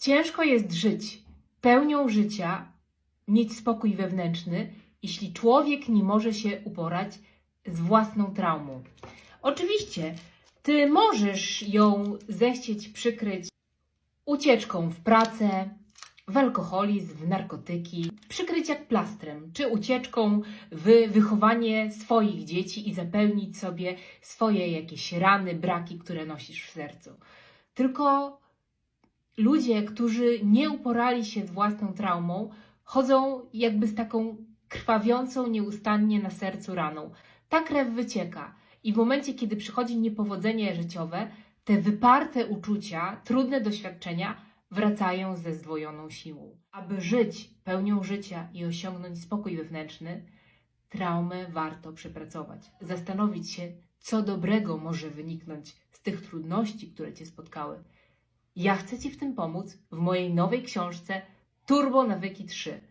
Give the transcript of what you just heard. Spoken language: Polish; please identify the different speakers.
Speaker 1: Ciężko jest żyć pełnią życia, mieć spokój wewnętrzny, jeśli człowiek nie może się uporać z własną traumą. Oczywiście, ty możesz ją zechcieć przykryć ucieczką w pracę, w alkoholizm, w narkotyki, przykryć jak plastrem, czy ucieczką w wychowanie swoich dzieci i zapełnić sobie swoje jakieś rany, braki, które nosisz w sercu. Tylko ludzie, którzy nie uporali się z własną traumą, chodzą jakby z taką krwawiącą nieustannie na sercu raną. Ta krew wycieka i w momencie, kiedy przychodzi niepowodzenie życiowe, te wyparte uczucia, trudne doświadczenia wracają ze zdwojoną siłą. Aby żyć pełnią życia i osiągnąć spokój wewnętrzny, traumę warto przepracować. Zastanowić się, co dobrego może wyniknąć z tych trudności, które cię spotkały. Ja chcę Ci w tym pomóc w mojej nowej książce Turbo Nawyki 3.